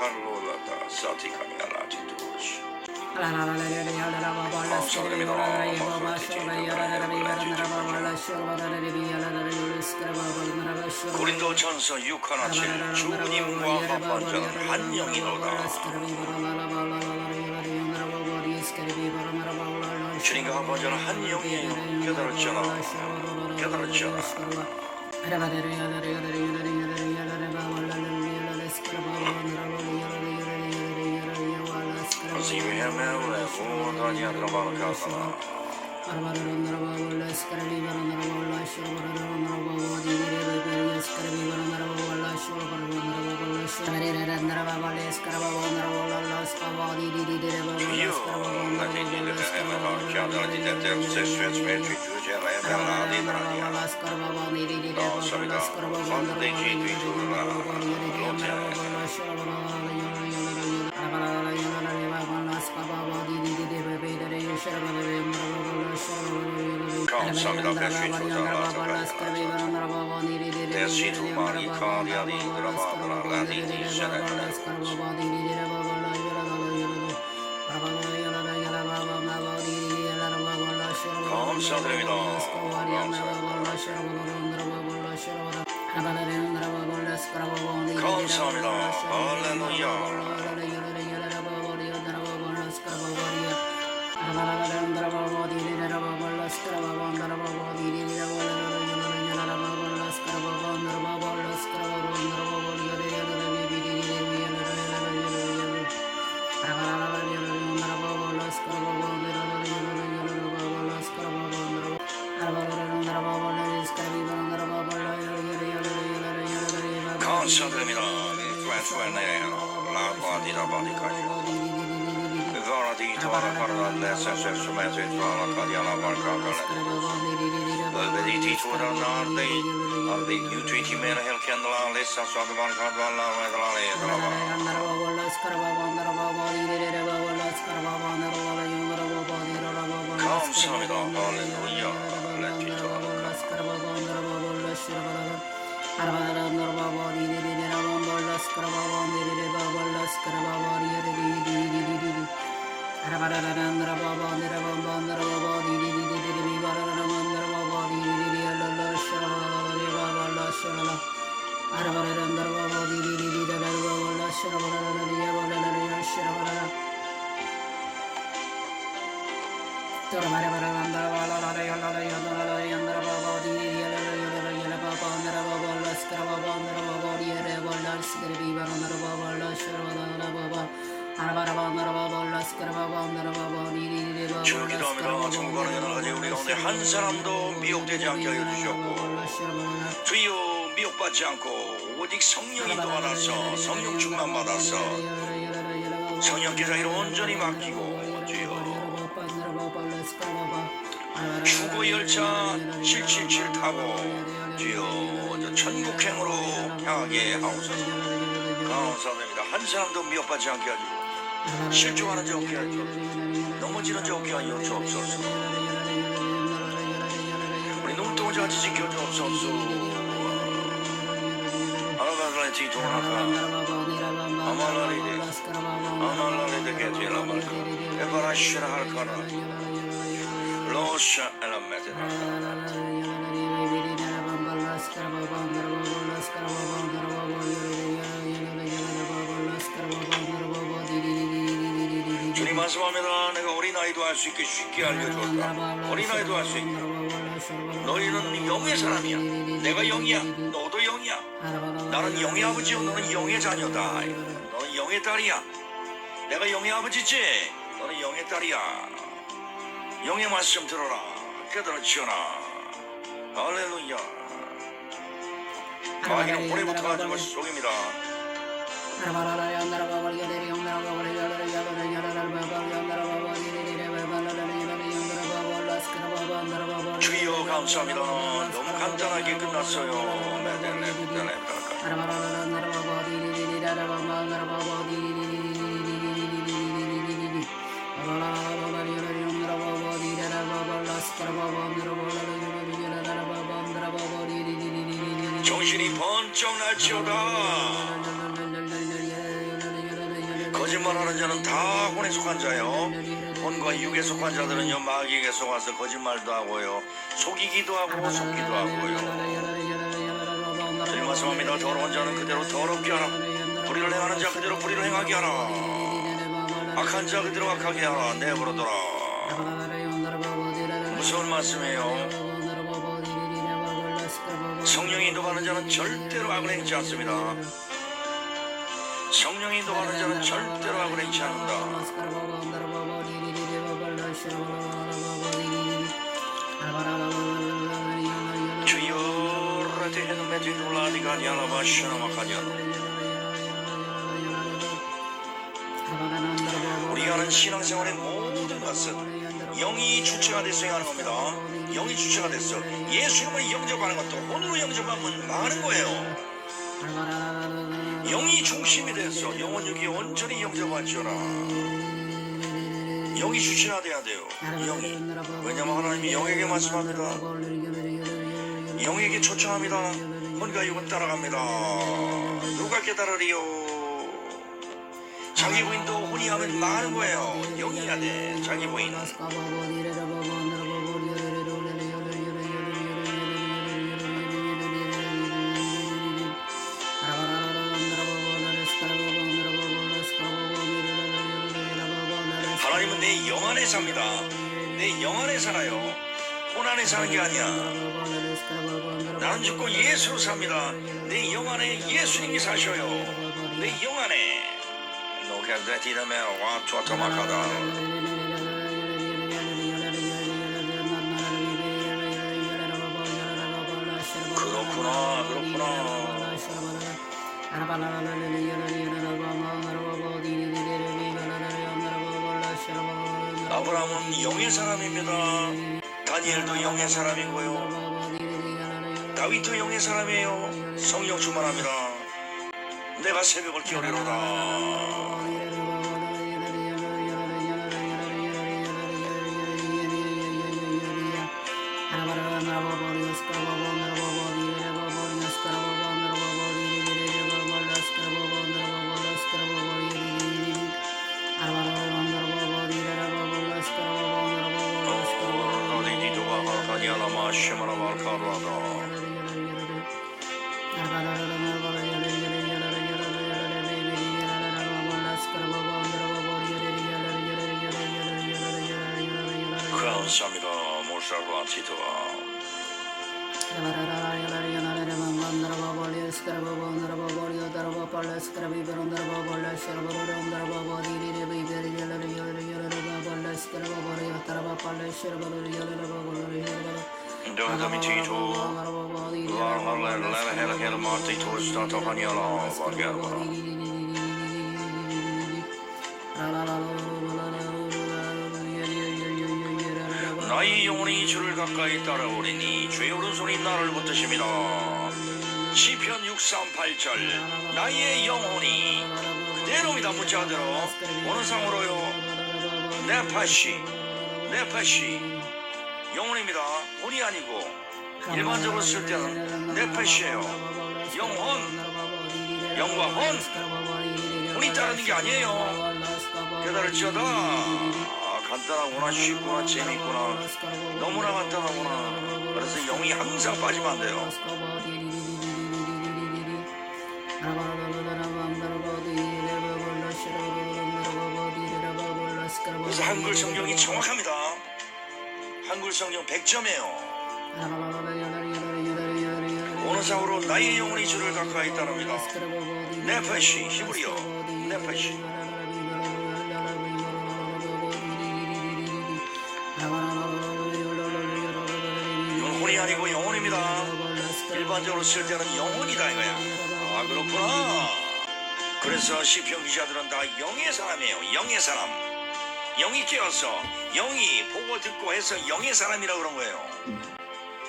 Carlola Satikami Alatitus. 고린도 전서 6하나 7 주님과 합반전은 한 영이로다. 주님과 합반전은 한 영이에요. 깨달았잖아. 깨달았잖아. 고 단이 라바디라 바디까지. Yandara baba, yandara baba, yandara baba, yandara baba, yandara baba, yandara baba, yandara baba, 주 기도합니다. 정부하는 여러가지 우리 가운데 한 사람도 미혹되지 않게 하여 주셨고 주여 미혹받지 않고 오직 성령이 도와나서 성령 충만 받아서 성령께서 이를 온전히 맡기고 주여 주고 열차 777 타고 주여 저 천국행으로 향하게 하옵소서. 감사합니다. 한 사람도 미혹받지 않게 하시고 실종하는 자 없게 주옵소서. 넘어지는 자 없게 하여 주옵소서. 우리 눈동자 같이 지켜 주옵소서. 아라바라티 도나카 아말라리데 아말라리데 게티라말카 에바라시라 할카나 로샤 엘라메테나 주님 말씀합니다. 내가 어린아이도 할 수 있게 쉽게 알려줬다. 어린아이도 할 수 있게. 너희는 영의 사람이야. 내가 영이야. 너도 영이야. 나는 영의 아버지요. 너는 영의 자녀다. 너는 영의 딸이야. 내가 영의 아버지지. 너는 영의 딸이야. 영의 말씀 들어라. 깨달아 지어라. 할렐루야. 마귀는 보내부터 가지고 속입니다. 주여 감사합니다. 너무 간단하게 끝났어요. 네네네. 네네. 정신이 번쩍 날지어다. 거짓말하는 자는 다 혼에 속한 자요. 혼과 육에 속한 자들은요 마귀에게 속아서 거짓말도 하고요, 속이기도 하고 속기도 하고요. 주님 말씀합니다. 더러운 자는 그대로 더럽게 하라. 불의를 행하는 자 그대로 불의를 행하게 하라. 악한 자 그대로 악하게 하라. 내버려둬라. 무서운 말씀이에요. 인도하는 자는 절대로 악을 행치 않습니다. 성령이 인도하는 자는 절대로 악을 행치 않는다. 주여 라테헤는 메디놀라디가 야라바 샤나마카냐 우리가 하는 신앙생활의 모든 것은 영이 주체가 돼서 행하는 겁니다. 영이 주체가 됐어. 예수님을 영접하는 것도 혼으로 영접하면 많은 거예요. 영이 중심이 돼서 영혼육이 온전히 영접하지어라. 영이 주체가 돼야 돼요. 영이. 왜냐면 하나님이 영에게 말씀합니다. 영에게 초청합니다. 혼과 육은 따라갑니다. 누가 깨달으리요? 자기 부인도 혼이 하면 많은 거예요. 영이야 돼. 자기 부인. 하나님은 내 영 안에 삽니다. 내 영 안에 살아요. 혼 안에 사는 게 아니야. 나는 죽고 예수로 삽니다. 내 영 안에 예수님이 사셔요. 내 영 안에. 노게 되티라메 와 투아토마카다. 그렇구나, 그렇구나. 아브라함은 영의 사람입니다. 다니엘도 영의 사람이고요. 다윗도 영의 사람이에요. 성령 충만합니다. 내가 새벽을 기울이로다. 시마 라마 카루아다. 감사합니다. 몰살과 티트가. 인도하다미 티조. 라할레레 헬레 헬레 마티 토스타타 하니아라 바게아라. 나의 영혼이 주를 가까이 따라오리니 주의 오른손이 나를 붙드십니다. 시편 638절 나의 영혼이 그대로입니다 문자대로 어느 상으로요 내 파시 내 파시 영혼입니다 혼이 아니고 일반적으로 쓸 때는 내 파시예요. 영혼. 영과 혼 혼이 따르는 게 아니에요. 깨달을지어다 아, 간단하구나 쉽구나 재밌구나 너무나 간단하구나. 그래서 영이 항상 빠지면 안 돼요. 그래서 한글 성경이 정확합니다 한글 성경 100점이에요. 어느 상으로 나의 영혼이 주를 가까이 따릅니다. 네페시 히브리어. 네페시. 이건 혼이 아니고 영혼입니다. 일반적으로 쓸 때는 영혼이다 이거야. 아 그렇구나. 그래서 시편 기자들은 다 영의 사람이에요. 영의 사람 영이 깨어서 영이 보고 듣고 해서 영의 사람이라 그런 거예요.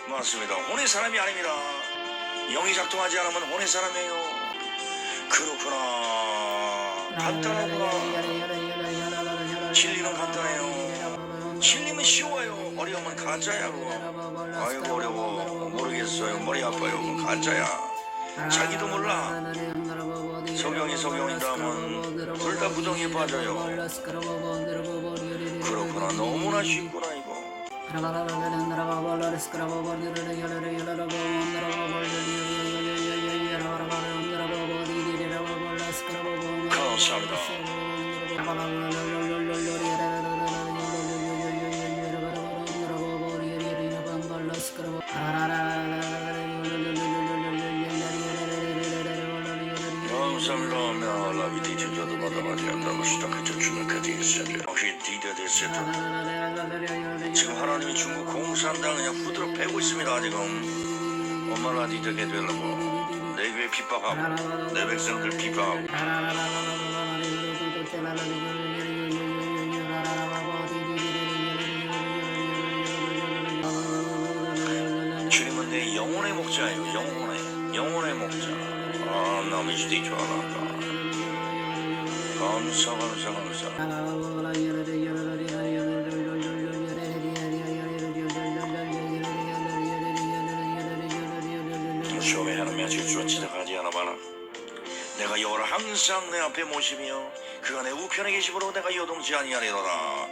맞습니다. 혼의 사람이 아닙니다. 영이 작동하지 않으면 혼의 사람이에요. 그렇구나. 간단하구나. 진리는 간단해요. 진리는 쉬워요. 어려우면 가짜야 아이고 어려워. 모르겠어요. 머리 아파요. 가짜야. 자기도 몰라 석영이다 하면 둘 다 부정에 빠져요. 그렇구나 너무나 쉽구나 이거. 감사합니다. 한다고 시작했죠. 주변까지 있어요. 혹시 디데데스도 지금 하나님이 중국 공산당 그냥 후드로 패고 있습니다. 지금 엄마라 디데게 되려고 내 교회 핍박하고 내 백성들 핍박하고 주님은 내 영혼의 목자예요. 영혼의 영혼의 목자. 아 남의 시대 좋아한다. 내가 여호를 항상 내 앞에 모시며 그가 내 우편에 계심으로 내가 요동치 아니하리로라.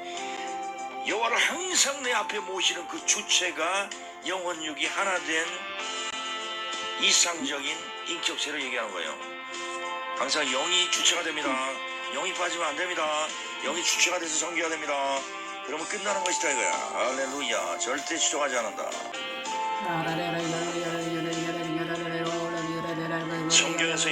여호와를 항상 내 앞에 모시는 그 주체가 영혼육이 하나 된 이상적인 인격체를 얘기하는 거예요. 항상 영이 주체가 됩니다. 영이 빠지면 안 됩니다. 영이 주체가 돼서 성기가 됩니다. 그러면 끝나는 것이다 이거야. 할렐루야. 절대 추종하지 않는다. 성경에서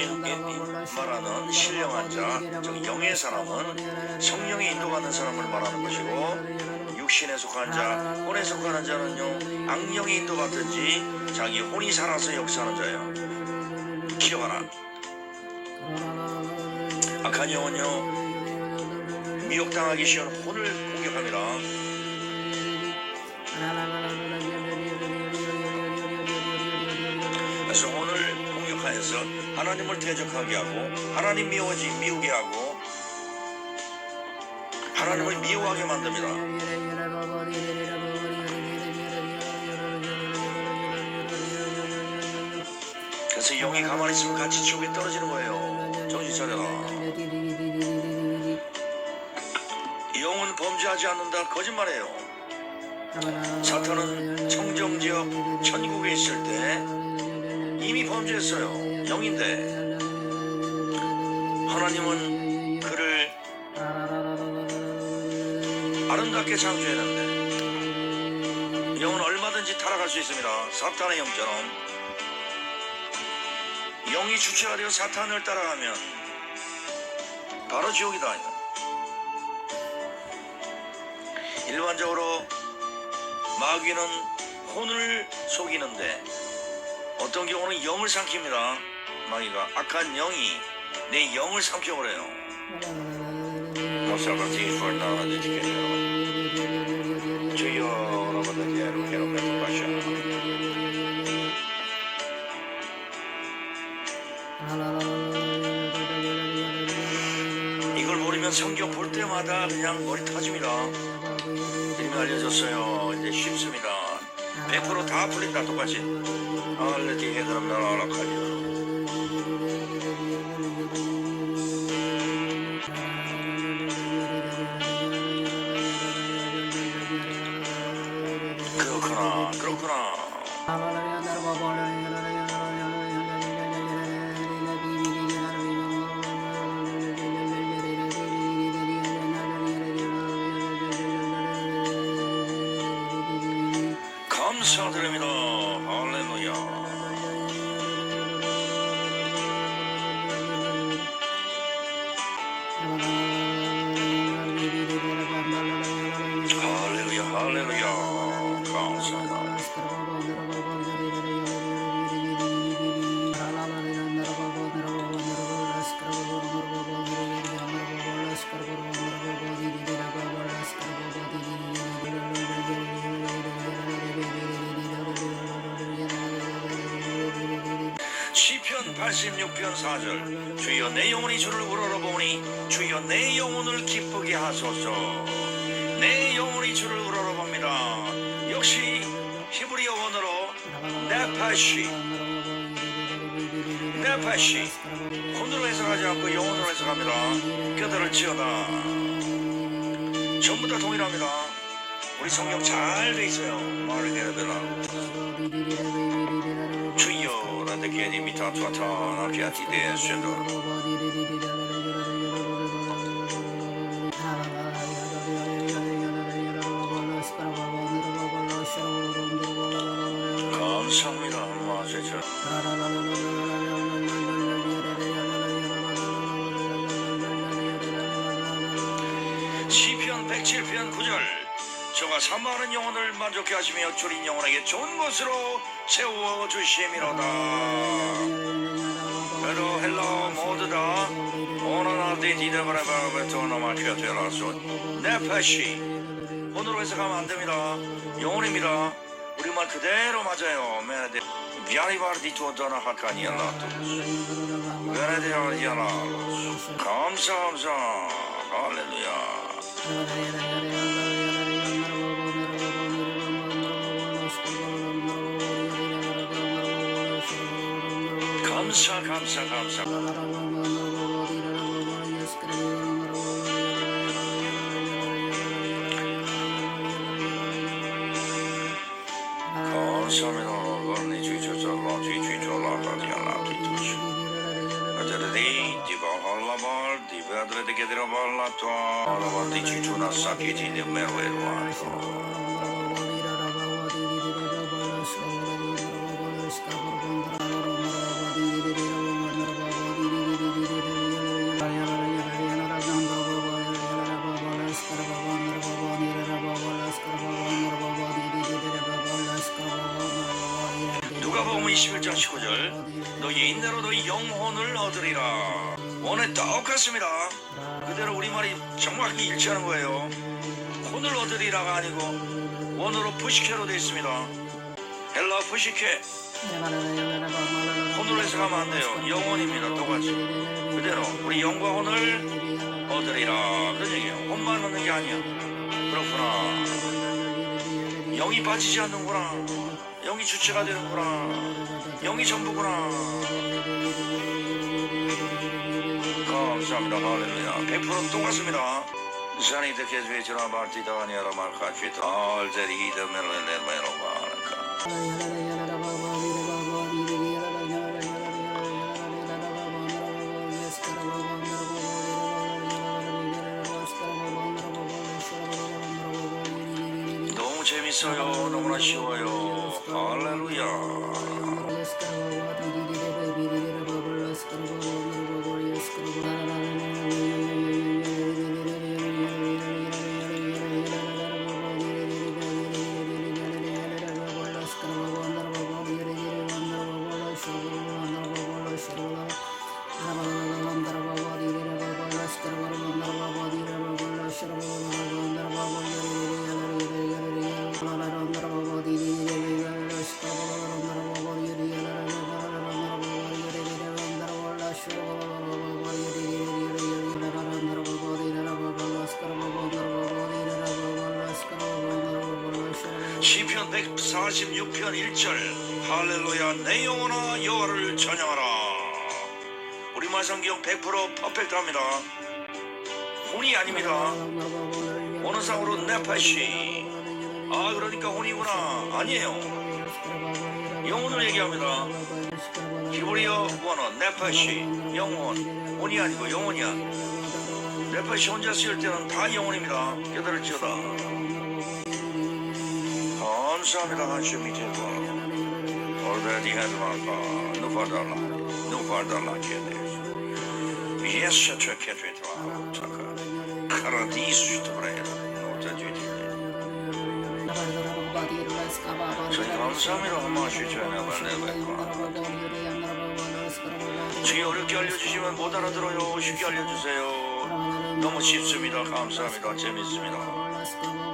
말하는 신령한 자, 즉 영의 사람은 성령의 인도받는 사람을 말하는 것이고 육신에 속한 자, 혼에 속하는 자는요 악령의 인도받든지 자기 혼이 살아서 역사하는 자예요. 기억하라. 악한 영은요 미혹당하기 쉬운 혼을 공격합니다. 그래서 혼을 공격하여서 하나님을 대적하게 하고 하나님 미워지 미우게 하고 하나님을 미워하게 만듭니다. 그래서 영이 가만히 있으면 같이 지옥에 떨어지는 거예요. 정신 차려라. 범죄하지 않는다. 거짓말이에요. 사탄은 청정 지역 천국에 있을 때 이미 범죄했어요. 영인데 하나님은 그를 아름답게 창조했는데 영은 얼마든지 타락할 수 있습니다. 사탄의 영처럼 영이 주체가 되어 사탄을 따라가면 바로 지옥이다. 일반적으로 마귀는 혼을 속이는데 어떤 경우는 영을 삼킵니다. 마귀가 악한 영이 내 영을 삼켜버려요. 지켜요. 주여 여러분들 예로 괴롭게 마셔. 이걸 모르면 성경 볼 때마다 그냥 머리 터집니다. 이름이 알려졌어요. 이제 쉽습니다. 100%다 풀린다 똑같이. 알레디에 그럼 나라 알락하며. 감사드립니다. 주를 우러러보니 주여 내 영혼을 기쁘게 하소서. 내 영혼이 주를 우러러봅니다. 역시 히브리어 원어로 네파시 네파시 혼으로 해석하지 않고 영혼으로 해석합니다. 뼈들을 치어다. 전부 다 동일합니다. 우리 성경 잘 돼 있어요. 말을 해야되나 주여 나한테 괜히 미타 투아타 나피아티 데스도 감사합니다 마세죠 시편 107편 9절 저가 사모하는 영혼을 만족해 하시며 줄인 영혼에게 좋은 것으로 세워 주심이로다. 그래도 헬라 모두 다. 오너나데 디데바라바베토 노마피아 되라소. 네파시. 오늘로 해석하면 안 됩니다. 영혼입니다. 우리말 그대로 맞아요. 메네데 비아리바르디 할렐루야 감사 감사 감사 감사합니다. 주저 절라 주주절라 가디알라 기도시 Adere di bahalla bal di vedre de 똑같습니다. 그대로 우리말이 정확히 일치하는 거예요. 혼을 얻으리라가 아니고 원어로 푸시케로 되어 있습니다. 헬라 푸시케 혼으로 해석하면 안 돼요. 영혼입니다 똑같이. 그대로 우리 영과 혼을 얻으리라. 그런 얘기예요. 혼만 얻는 게 아니야. 그렇구나. 영이 빠지지 않는구나. 영이 주체가 되는구나. 영이 전부구나 감사합니다. 할렐루야. 100% 똑같습니다. 산이 듣게 되지라 말티다 아니라 말카취다 알제리 이더 멜레레 메로바라카 너무 재밌어요. 너무나 쉬워요 146편 1절 할렐루야 내 영혼아 여호와를 찬양하라. 우리말 성경 100% 퍼펙트합니다. 혼이 아닙니다. 언어상으로 네파시 아 그러니까 혼이구나. 아니에요. 영혼을 얘기합니다. 히브리어 원어 네파시 영혼. 혼이 아니고 영혼이야. 네파시 혼자 쓰일 때는 다 영혼입니다. 깨달을 지어다 감사합니다 하나님이 되고 얼베디 헤드마가 누파달라 누파달라 케데 예수 최케트라 차카 카라디스 스토레 노자주디 저희 감사합니다 하마시 전에 말레베고 주의 어렵게 알려주시면 못 알아들어요 쉽게 알려주세요 너무 쉽습니다 감사합니다 재밌습니다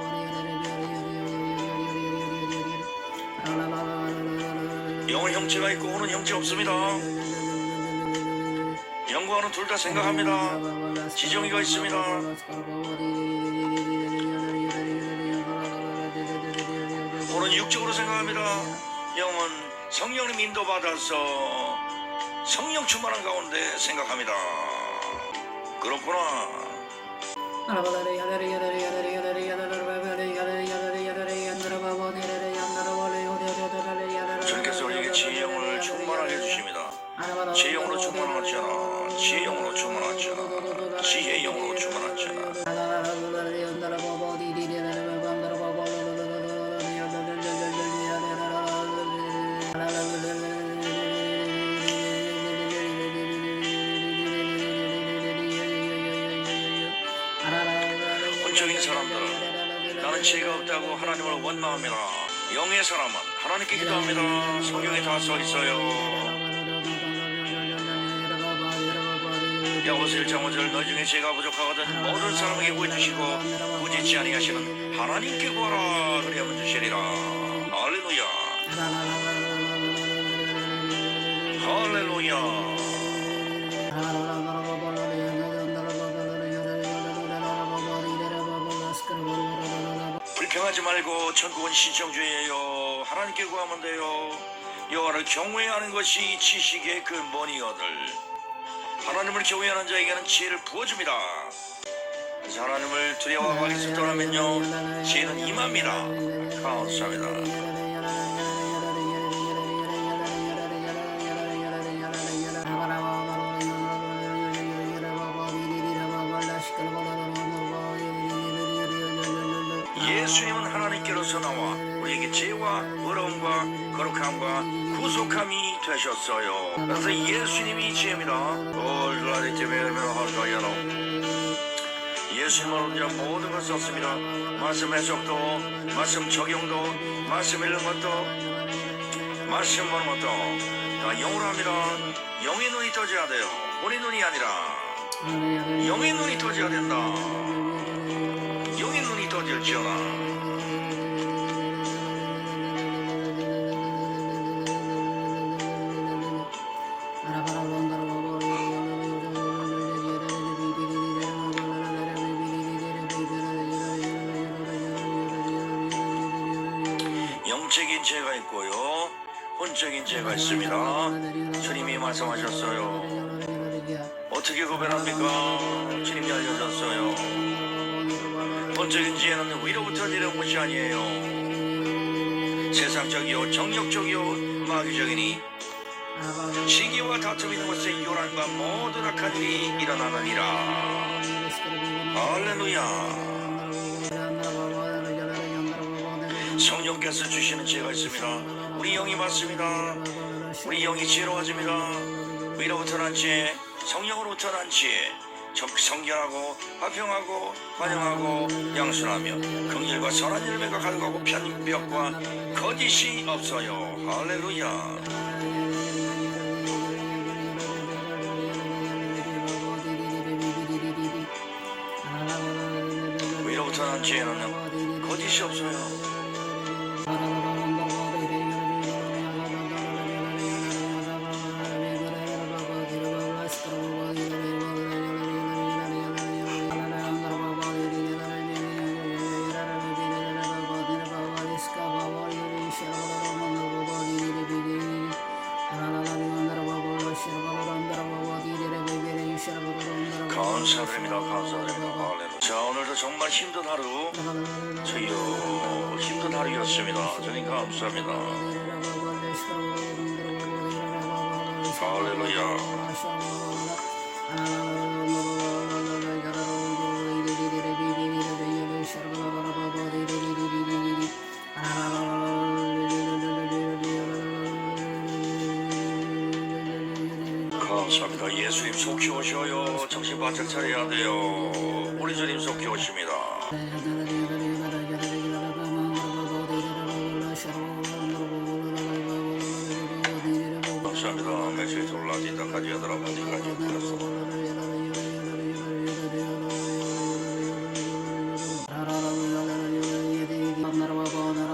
영은 형체가 있고 혼은 형체 없습니다. 영과 혼은 둘 다 생각합니다. 지정이가 있습니다. 혼은 육적으로 생각합니다. 영은 성령님 인도받아서 성령 충만한 가운데 생각합니다. 그렇구나. 혼적인 사람들은 나는 지혜가 없다고 하나님을 원망합니다. 영의 사람은 하나님께 기도합니다. 성경에 다 써 있어요. 야고스 1장 5절 너희 중에 죄가 부족하거든 모든 사람에게 구해주시고 구제치 아니하시는 하나님께 구하라 그리하면 주시리라 할렐루야 할렐루야 불평하지 말고 천국은 신청주의예요. 하나님께 구하면 돼요. 여호와를 경외하는 것이 지식의 근본이거들. 하나님을 경외하는 자에게는 지혜를 부어줍니다. 그래서 하나님을 두려워하고 하기서 떠나면요 지혜는 임합니다. 감사합니다 구속함이 되셨어요. 그래서 예수님이 지혜입니다. 올라리티메르메하가야로 예수님은 우리가 모든 것을 썼습니다. 말씀 해석도, 말씀 적용도, 말씀 읽는 것도, 말씀 보는 것도 다 영으로 합니다. 영의 눈이 떠져야 돼요. 우리 눈이 아니라 영의 눈이 떠져야 된다. 영의 눈이 떠질지어다. 혼적인 죄가 있습니다. 주님이 말씀하셨어요. 어떻게 구별합니까? 주님이 알려줬어요. 본적인 지혜는 위로부터 내려온 것이 아니에요. 세상적이요, 정력적이요, 마귀적이니 시기와 다툼이 있는 곳에 요란과 모든 악한 일이 일어나느니라. 할렐루야. 성령께서 주시는 지혜가 있습니다. 우리 영이 맞습니다. 우리 영이 지혜로워집니다. 위로부터 난 지혜, 성령으로부터 난 지혜, 적 성결하고 화평하고 환영하고 양순하며 긍휼과 선한 열매가 가득하고 편벽과 거짓이 없어요. 할렐루야. 위로부터 난 지혜는 거짓이 없어요. 감사드립니다. 할렐루야. 자 오늘도 정말 힘든 하루 저희요 힘든 하루였습니다. 주님 감사합니다. 할렐루야. 감사합니다. 예수님 속히 오셔요. 정신 바짝 차려야 돼요. 우리 주님 속히 오십니다. 감사합니다. 매실 졸라지다 가지하더라 바지까지 그랬어.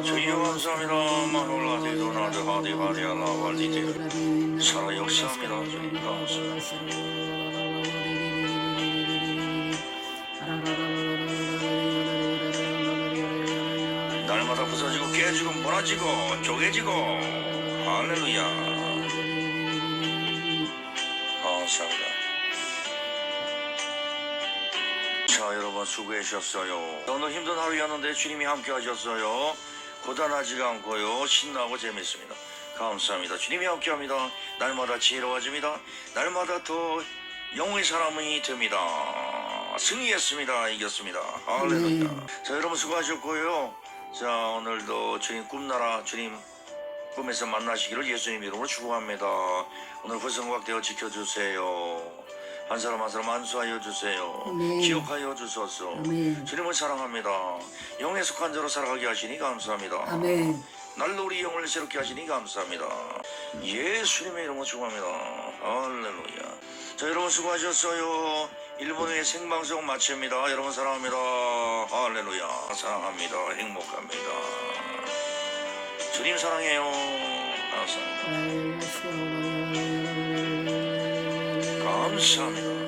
주여 감사합니다. 마놀라지도 나드 하디 바리아나 발디디 살아 역사합니다. 주님 감사합니다. 부서지고 깨지고 무너지고 쪼개지고. 할렐루야. 감사합니다. 자 여러분 수고해 주셨어요. 오늘 힘든 하루였는데 주님이 함께 하셨어요? 고단하지가 않고요. 신나고 재밌습니다. 감사합니다. 주님이 함께 합니다. 날마다 지혜로워집니다. 날마다 더 영의 사람이 됩니다. 승리했습니다. 이겼습니다. 할렐루야. 음. 자 여러분 수고하셨고요. 자 오늘도 주님 꿈나라 주님 꿈에서 만나시기를 예수님 이름으로 축복합니다. 오늘 불성각 되어 지켜주세요. 한 사람 한 사람 안수하여 주세요. 아멘. 기억하여 주소서. 아멘. 주님을 사랑합니다. 영에 속한 자로 살아가게 하시니 감사합니다. 아멘. 날로 우리 영을 새롭게 하시니 감사합니다. 예수님의 이름으로 축복합니다. 할렐루야. 자 여러분 수고하셨어요. 1분 후에 생방송 마칩니다. 여러분 사랑합니다. 할렐루야. 사랑합니다. 행복합니다. 주님 사랑해요. 감사합니다. 감사합니다.